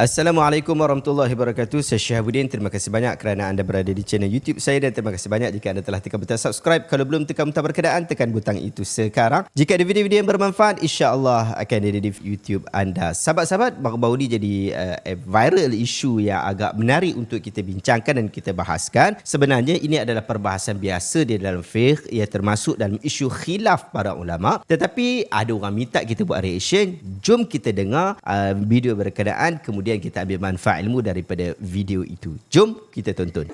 Assalamualaikum warahmatullahi wabarakatuh. Saya Syahabuddin. Terima kasih banyak kerana anda berada di channel YouTube saya dan terima kasih banyak jika anda telah tekan butang subscribe. Kalau belum tekan butang berkenaan, tekan butang itu sekarang. Jika ada video-video yang bermanfaat, insya-Allah akan ada di YouTube anda. Sahabat-sahabat, baru-baru ni jadi uh, viral isu yang agak menarik untuk kita bincangkan dan kita bahaskan. Sebenarnya ini adalah perbahasan biasa di dalam fiqh ia termasuk dalam isu khilaf para ulama. Tetapi ada orang minta kita buat reaction. Jom kita dengar uh, video berkenaan kemudian kita ambil manfaat ilmu daripada video itu. Jom kita tonton.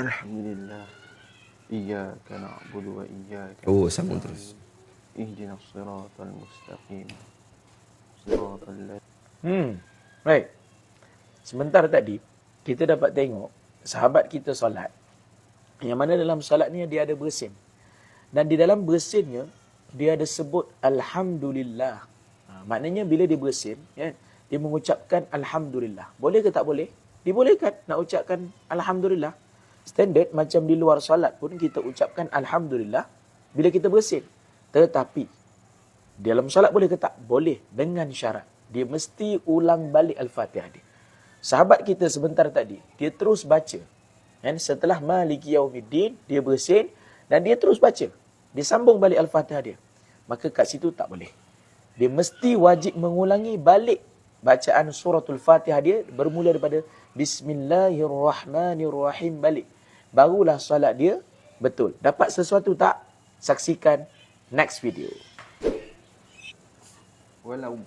Alhamdulillah. Iyyaka na'budu wa iyyaka Oh, sambung terus. Ihdinas siratal mustaqim. Siratal Hmm. Baik. Sebentar tadi kita dapat tengok sahabat kita solat. Yang mana dalam solat ni dia ada bersin. Dan di dalam bersinnya dia ada sebut alhamdulillah. Ha, maknanya bila dia bersin, ya, dia mengucapkan alhamdulillah. Boleh ke tak boleh? Dibolehkan nak ucapkan alhamdulillah. Standard macam di luar solat pun kita ucapkan alhamdulillah bila kita bersin. Tetapi dalam solat boleh ke tak? Boleh dengan syarat. Dia mesti ulang balik Al-Fatihah dia. Sahabat kita sebentar tadi, dia terus baca. Dan setelah Maliki Yaumiddin, dia bersin dan dia terus baca. Dia sambung balik Al-Fatihah dia. Maka kat situ tak boleh. Dia mesti wajib mengulangi balik bacaan suratul Fatihah dia bermula daripada Bismillahirrahmanirrahim balik. Barulah solat dia betul. Dapat sesuatu tak? Saksikan next video. walau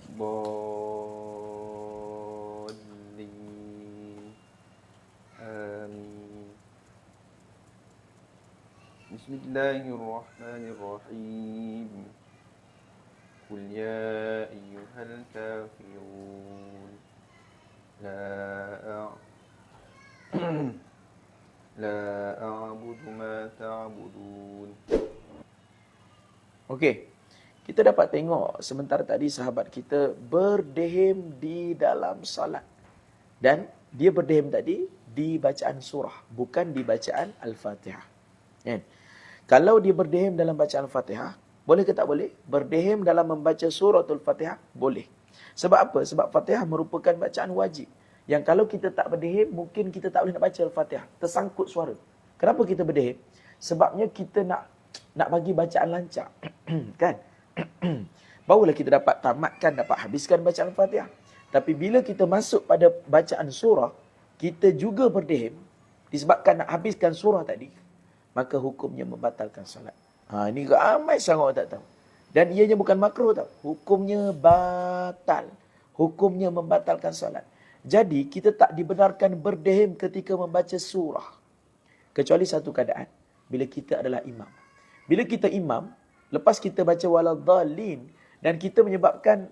Bismillahirrahmanirrahim. قل يا أيها الكافرون لا أع... لا أعبد ما تعبدون Okey. Kita dapat tengok sementara tadi sahabat kita berdehem di dalam salat. Dan dia berdehem tadi di bacaan surah, bukan di bacaan Al-Fatihah. Kan? Kalau dia berdehem dalam bacaan Al-Fatihah, boleh ke tak boleh? Berdehem dalam membaca suratul Fatihah? Boleh. Sebab apa? Sebab Fatihah merupakan bacaan wajib. Yang kalau kita tak berdehem, mungkin kita tak boleh nak baca Al-Fatihah. Tersangkut suara. Kenapa kita berdehem? Sebabnya kita nak nak bagi bacaan lancar. kan? Barulah kita dapat tamatkan, dapat habiskan bacaan Al-Fatihah. Tapi bila kita masuk pada bacaan surah, kita juga berdehem disebabkan nak habiskan surah tadi, maka hukumnya membatalkan solat. Ha, ini ramai sangat orang tak tahu. Dan ianya bukan makruh tau. Hukumnya batal. Hukumnya membatalkan solat. Jadi kita tak dibenarkan berdehem ketika membaca surah. Kecuali satu keadaan. Bila kita adalah imam. Bila kita imam, lepas kita baca waladhalin dan kita menyebabkan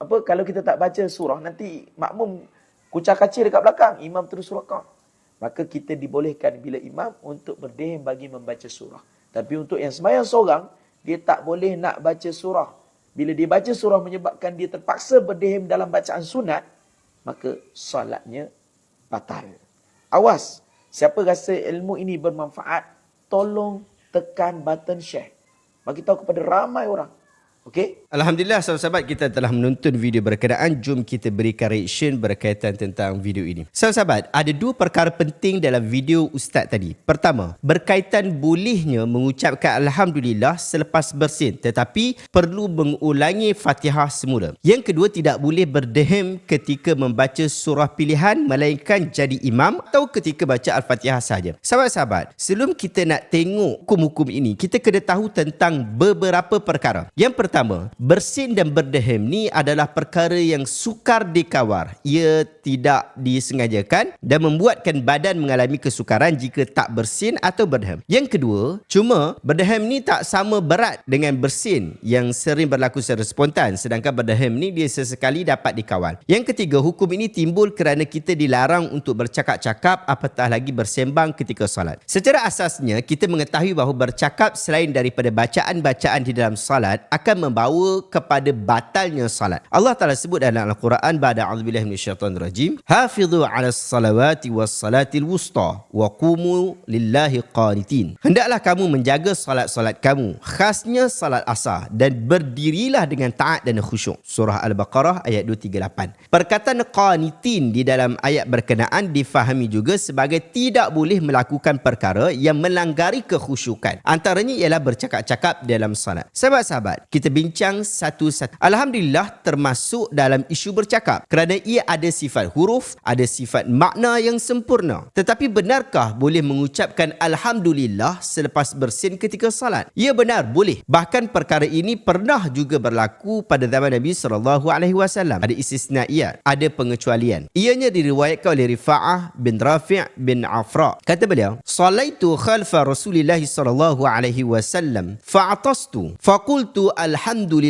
apa kalau kita tak baca surah nanti makmum kucar kacir dekat belakang, imam terus rakah. Maka kita dibolehkan bila imam untuk berdehem bagi membaca surah. Tapi untuk yang sembahyang seorang, dia tak boleh nak baca surah. Bila dia baca surah menyebabkan dia terpaksa berdehem dalam bacaan sunat, maka solatnya batal. Awas, siapa rasa ilmu ini bermanfaat, tolong tekan button share. Bagi tahu kepada ramai orang. Okey? Alhamdulillah sahabat-sahabat kita telah menonton video berkenaan. Jom kita berikan reaction berkaitan tentang video ini. Sahabat-sahabat, ada dua perkara penting dalam video Ustaz tadi. Pertama, berkaitan bolehnya mengucapkan Alhamdulillah selepas bersin tetapi perlu mengulangi Fatihah semula. Yang kedua, tidak boleh berdehem ketika membaca surah pilihan melainkan jadi imam atau ketika baca Al-Fatihah sahaja. Sahabat-sahabat, sebelum kita nak tengok hukum-hukum ini, kita kena tahu tentang beberapa perkara. Yang pertama, bersin dan berdehem ni adalah perkara yang sukar dikawar. Ia tidak disengajakan dan membuatkan badan mengalami kesukaran jika tak bersin atau berdehem. Yang kedua, cuma berdehem ni tak sama berat dengan bersin yang sering berlaku secara spontan sedangkan berdehem ni dia sesekali dapat dikawal. Yang ketiga, hukum ini timbul kerana kita dilarang untuk bercakap-cakap apatah lagi bersembang ketika solat. Secara asasnya, kita mengetahui bahawa bercakap selain daripada bacaan-bacaan di dalam solat akan membawa kepada batalnya salat. Allah Taala sebut dalam Al-Quran ba'da a'udzubillahi minasyaitonir rajim, "Hafizu 'alas salawati was salatil wusta wa qumu lillahi qanitin." Hendaklah kamu menjaga salat-salat kamu, khasnya salat asar dan berdirilah dengan taat dan khusyuk. Surah Al-Baqarah ayat 238. Perkataan qanitin di dalam ayat berkenaan difahami juga sebagai tidak boleh melakukan perkara yang melanggari kekhusyukan. Antaranya ialah bercakap-cakap dalam salat. Sahabat-sahabat, kita bincang satu-satu. Alhamdulillah termasuk dalam isu bercakap kerana ia ada sifat huruf, ada sifat makna yang sempurna. Tetapi benarkah boleh mengucapkan Alhamdulillah selepas bersin ketika salat? Ya benar, boleh. Bahkan perkara ini pernah juga berlaku pada zaman Nabi SAW. Ada istisnaiyat, ada pengecualian. Ianya diriwayatkan oleh Rifa'ah bin Rafi' bin Afra. Kata beliau, Salaitu khalfa Rasulullah wasallam fa'atastu faqultu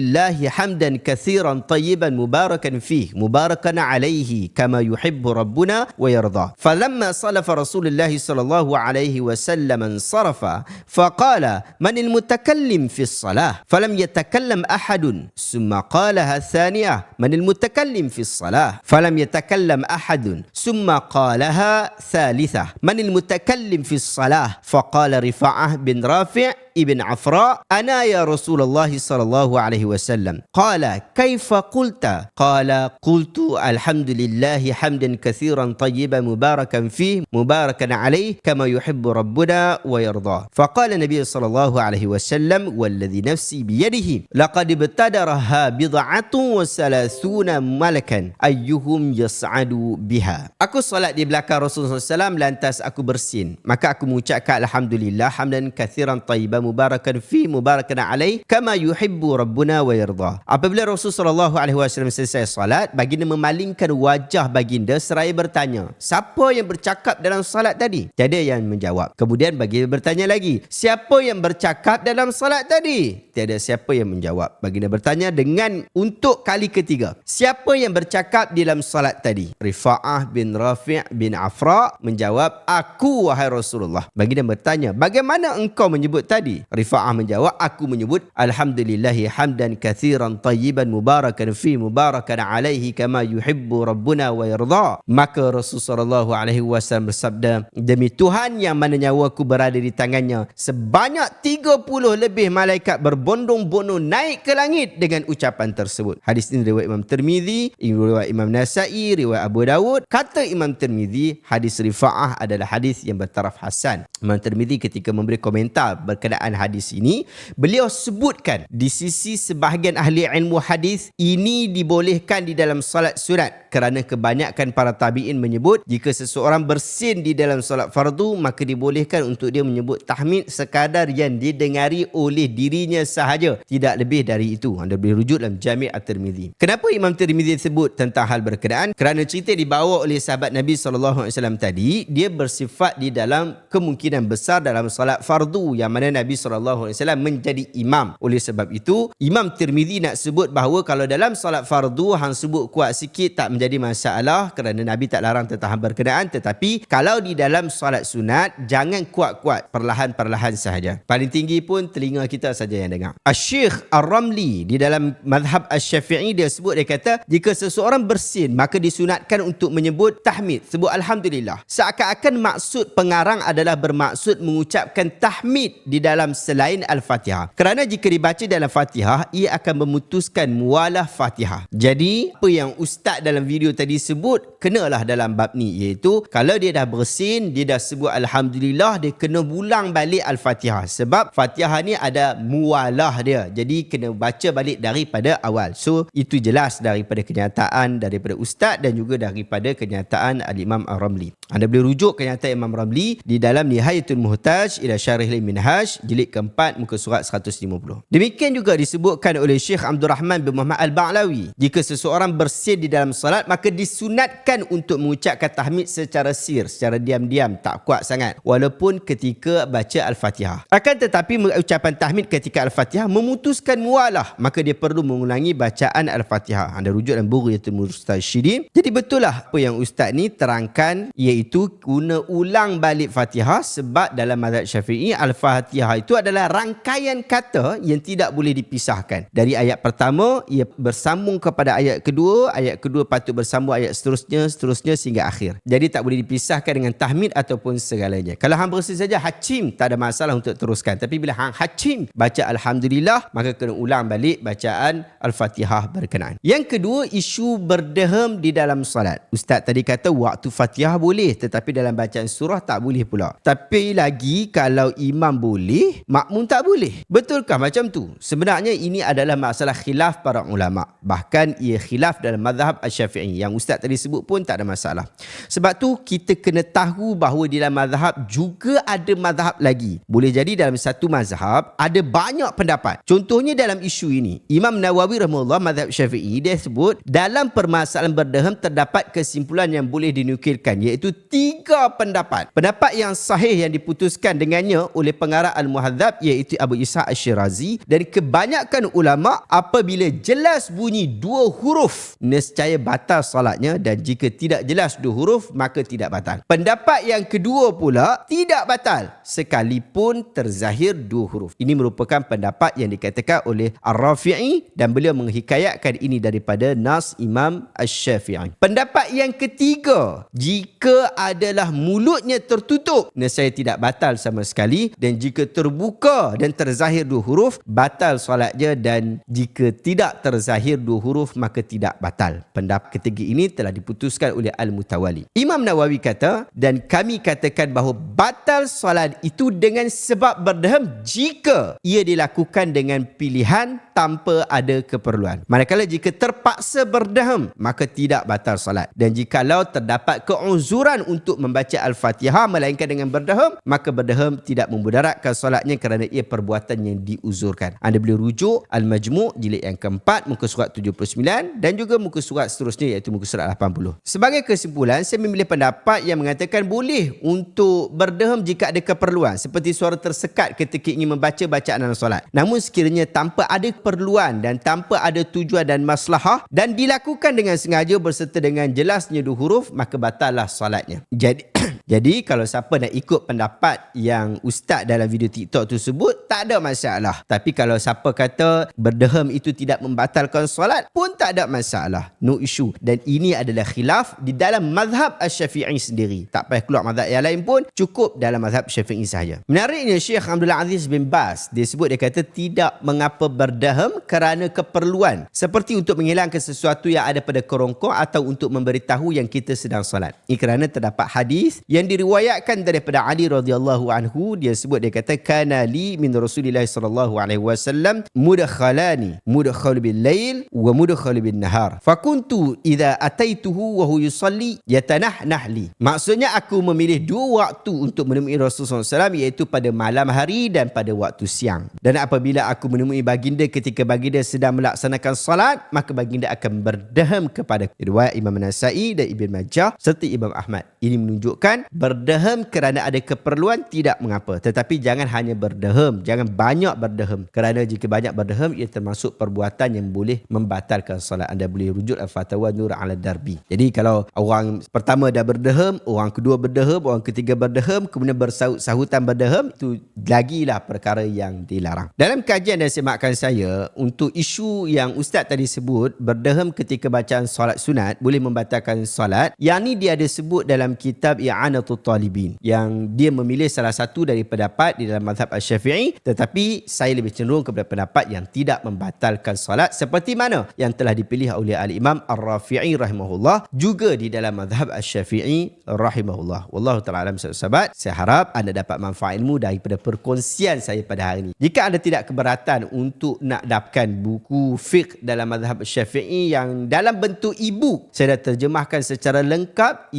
لله حمدا كثيرا طيبا مباركا فيه مباركا عليه كما يحب ربنا ويرضى فلما صلف رسول الله صلى الله عليه وسلم انصرف فقال من المتكلم في الصلاة؟ فلم يتكلم أحد. ثم قالها الثانية من المتكلم في الصلاة؟ فلم يتكلم أحد. ثم قالها ثالثة من المتكلم في الصلاة؟ فقال رفاعة بن رافع ابن عفراء أنا يا رسول الله صلى الله عليه وسلم. قال كيف قلت؟ قال قلت الحمد لله حمدا كثيرا طيبا مباركا فيه مباركا عليه كما يحب ربنا ويرضى فقال النبي صلى الله عليه وسلم والذي نفسي بيده لقد ابتدرها بضعة وثلاثون ملكا أيهم يصعد بها. Aku salat di belakang Rasulullah SAW lantas aku bersin. Maka aku mengucapkan Alhamdulillah hamdan kathiran tayyiban mubarakan fi mubarakan alaih kama yuhibbu rabbuna wa yarda. Apabila Rasulullah SAW selesai salat, baginda memalingkan wajah baginda seraya bertanya, siapa yang bercakap dalam salat tadi? Tiada yang menjawab. Kemudian baginda bertanya lagi, siapa yang bercakap dalam salat tadi? Tiada siapa yang menjawab. Baginda bertanya dengan untuk kali ketiga, siapa yang bercakap dalam salat tadi? Rifa'ah bin Rafi' bin Afra menjawab, aku wahai Rasulullah. Baginda bertanya, bagaimana engkau menyebut tadi? Rifa'ah menjawab, aku menyebut Alhamdulillahi hamdan kathiran tayyiban mubarakan fi mubarakan alaihi kama yuhibbu rabbuna wa yarda. Maka Rasulullah SAW bersabda, demi Tuhan yang mana nyawaku berada di tangannya, sebanyak 30 lebih malaikat berbondong-bondong naik ke langit dengan ucapan tersebut. Hadis ini riwayat Imam Tirmizi, riwayat Imam Nasai, riwayat Abu Dawud. Kata Imam Tirmizi, hadis Rifa'ah adalah hadis yang bertaraf hasan. Imam Tirmizi ketika memberi komentar berkenaan hadis ini, beliau sebutkan di sisi sebahagian ahli ilmu hadis ini dibolehkan di dalam salat sunat kerana kebanyakan para tabi'in menyebut jika seseorang bersin di dalam solat fardu maka dibolehkan untuk dia menyebut tahmid sekadar yang didengari oleh dirinya sahaja. Tidak lebih dari itu. Anda boleh rujuk dalam Jami' At-Tirmizi kenapa Imam Tirmizi sebut tentang hal berkenaan? Kerana cerita dibawa oleh sahabat Nabi SAW tadi dia bersifat di dalam kemungkinan besar dalam solat fardu yang mana Nabi SAW menjadi imam. Oleh sebab itu Imam Tirmizi nak sebut bahawa kalau dalam solat fardu hang sebut kuat sikit tak menjadi masalah kerana Nabi tak larang tentang hal berkenaan. Tetapi kalau di dalam solat sunat jangan kuat-kuat perlahan-perlahan sahaja. Paling tinggi pun telinga kita saja yang dengar. Asy-Syeikh Ar-Ramli di dalam mazhab Asy-Syafi'i dia sebut dia kata jika seseorang bersin maka disunatkan untuk menyebut tahmid. Sebut alhamdulillah. Seakan-akan maksud pengarang adalah bermaksud mengucapkan tahmid di dalam selain al-Fatihah. Kerana jika dibaca dalam Fatihah ia akan memutuskan mualah Fatihah. Jadi apa yang ustaz dalam video tadi sebut kenalah dalam bab ni. Iaitu kalau dia dah bersin dia dah sebut alhamdulillah dia kena ulang balik al-Fatihah. Sebab Fatihah ni ada mualah dia. Jadi kena baca balik daripada awal. So itu jelas daripada kenyataan daripada ustaz dan juga daripada kenyataan al-Imam Ar-Ramli anda boleh rujuk kenyataan Imam Ramli di dalam Nihayatul Muhtaj ila Syarih Minhaj jilid keempat muka surat 150 demikian juga disebutkan oleh Syekh Abdul Rahman bin Muhammad Al-Ba'lawi. Jika seseorang bersin di dalam salat maka disunatkan untuk mengucapkan tahmid secara sir secara diam-diam. Tak kuat sangat. Walaupun ketika baca al-Fatihah. Akan tetapi ucapan tahmid ketika al-Fatihah memutuskan mualah. Maka dia perlu mengulangi bacaan al-Fatihah. Anda rujuk dalam Bughiyatul Mustasyidin jadi betul lah apa yang ustaz ni terangkan iaitu guna ulang balik Fatihah sebab dalam mazhab Syafi'i al-Fatihah itu adalah rangkaian kata yang tidak boleh dipisahkan. Dari ayat pertama, ia bersambung kepada ayat kedua, ayat kedua patut bersambung ayat seterusnya, seterusnya sehingga akhir. Jadi tak boleh dipisahkan dengan tahmid ataupun segalanya. Kalau hang bersin saja hacim, tak ada masalah untuk teruskan. Tapi bila hang hacim, baca Alhamdulillah, maka kena ulang balik bacaan Al-Fatihah berkenaan. Yang kedua, isu berdehem di dalam salat. Ustaz tadi kata waktu Fatihah boleh, tetapi dalam bacaan surah tak boleh pula. Tapi lagi kalau imam boleh, makmum tak boleh. Betulkah macam tu? Sebenarnya ini adalah masalah khilaf para ulama. Bahkan ia khilaf dalam mazhab Asy-Syafi'i. Yang ustaz tadi sebut pun tak ada masalah. Sebab tu kita kena tahu bahawa di dalam mazhab juga ada mazhab lagi. Boleh jadi dalam satu mazhab ada banyak pendapat. Contohnya dalam isu ini, Imam Nawawi rahimahullah mazhab Syafi'i dia sebut dalam permasalahan berdehem terdapat kesimpulan yang boleh dinukilkan iaitu tiga pendapat. Pendapat yang sahih yang diputuskan dengannya oleh pengarah Al-Muhadzab iaitu Abu Isa Ash-Shirazi dan kebanyakan ulama apabila jelas bunyi dua huruf nescaya batal salatnya dan jika tidak jelas dua huruf maka tidak batal. Pendapat yang kedua pula tidak batal sekalipun terzahir dua huruf. Ini merupakan pendapat yang dikatakan oleh Ar-Rafi'i dan beliau menghikayatkan ini daripada Nas Imam Ash-Syafi'i. Pendapat yang ketiga, jika adalah mulutnya tertutup, nescaya tidak batal sama sekali dan jika terbuka dan terzahir dua huruf, batal solatnya dan jika tidak terzahir dua huruf, maka tidak batal. Pendapat ketiga ini telah diputuskan oleh Al-Mutawali. Imam Nawawi kata, dan kami katakan bahawa batal solat itu dengan sebab berdehem jika ia dilakukan dengan pilihan tanpa ada keperluan. Manakala jika terpaksa berdehem, maka tidak batal solat. Dan jikalau terdapat keuzuran untuk membaca Al-Fatihah melainkan dengan berdehem, maka berdehem tidak memudaratkan solatnya kerana ia perbuatan yang diuzurkan. Anda boleh rujuk Al-Majmu' jilid yang keempat, muka surat 79 dan juga muka surat seterusnya iaitu muka surat 80. Sebagai kesimpulan, saya memilih pendapat yang mengatakan boleh untuk berdehem jika ada keperluan seperti suara tersekat ketika ingin membaca bacaan dalam solat. Namun sekiranya tanpa ada keperluan dan tanpa ada tujuan dan maslahah dan dilakukan dengan sengaja berserta dengan jelasnya dua huruf, maka batallah solatnya. Jadi jadi kalau siapa nak ikut pendapat yang ustaz dalam video TikTok tu sebut, tak ada masalah. Tapi kalau siapa kata berdehem itu tidak membatalkan solat, pun tak ada masalah. No issue. Dan ini adalah khilaf di dalam mazhab Asy-Syafi'i sendiri. Tak payah keluar mazhab yang lain pun, cukup dalam mazhab Syafi'i sahaja. Menariknya Syekh Abdul Aziz bin Bas, dia sebut dia kata tidak mengapa berdehem kerana keperluan. Seperti untuk menghilangkan sesuatu yang ada pada kerongkong atau untuk memberitahu yang kita sedang solat. Ini kerana terdapat hadis yang diriwayatkan daripada Ali radhiyallahu anhu dia sebut dia kata kana li min Rasulillah sallallahu alaihi wasallam mudkhalani mudkhal bil lail wa mudkhal bin nahar. Fakuntu idza ataituhu wa huwa yusalli yatanahnah li. Maksudnya aku memilih dua waktu untuk menemui Rasulullah SAW iaitu pada malam hari dan pada waktu siang. Dan apabila aku menemui baginda ketika baginda sedang melaksanakan salat maka baginda akan berdehem kepada riwayat Imam Nasai dan Ibn Majah serta Imam Ahmad. Ini menunjukkan berdehem kerana ada keperluan tidak mengapa. Tetapi jangan hanya berdehem jangan banyak berdehem kerana jika banyak berdehem ia termasuk perbuatan yang boleh membatalkan solat. Anda boleh rujuk al-fatwa nur ala darbi. Jadi kalau orang pertama dah berdehem orang kedua berdehem orang ketiga berdehem kemudian bersahut-sahutan berdehem itu lagilah perkara yang dilarang. Dalam kajian dan semakkan saya untuk isu yang ustaz tadi sebut berdehem ketika bacaan solat sunat boleh membatalkan solat. Yang ni dia ada sebut dalam kitab i'anah I'anatul Talibin yang dia memilih salah satu dari pendapat di dalam mazhab Asy-Syafi'i tetapi saya lebih cenderung kepada pendapat yang tidak membatalkan solat seperti mana yang telah dipilih oleh Al-Imam Ar-Rafi'i rahimahullah juga di dalam mazhab Asy-Syafi'i rahimahullah. Wallahu taala alam sahabat. Saya harap anda dapat manfaat ilmu daripada perkongsian saya pada hari ini. Jika anda tidak keberatan untuk nak dapatkan buku fiqh dalam mazhab Syafi'i yang dalam bentuk e-book, saya dah terjemahkan secara lengkap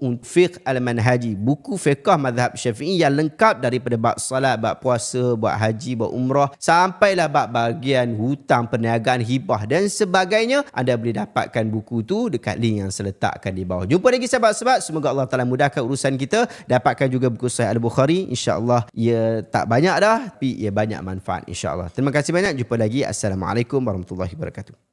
untuk fiqh al-manhaj haji. Buku fiqah mazhab syafi'i yang lengkap daripada bab salat, bab puasa, bab haji, bab umrah. Sampailah bab bahagian hutang, perniagaan, hibah dan sebagainya. Anda boleh dapatkan buku tu dekat link yang saya letakkan di bawah. Jumpa lagi sahabat-sahabat. Semoga Allah Ta'ala mudahkan urusan kita. Dapatkan juga buku Sahih Al-Bukhari. InsyaAllah ia tak banyak dah. Tapi ia banyak manfaat insyaAllah. Terima kasih banyak. Jumpa lagi. Assalamualaikum warahmatullahi wabarakatuh.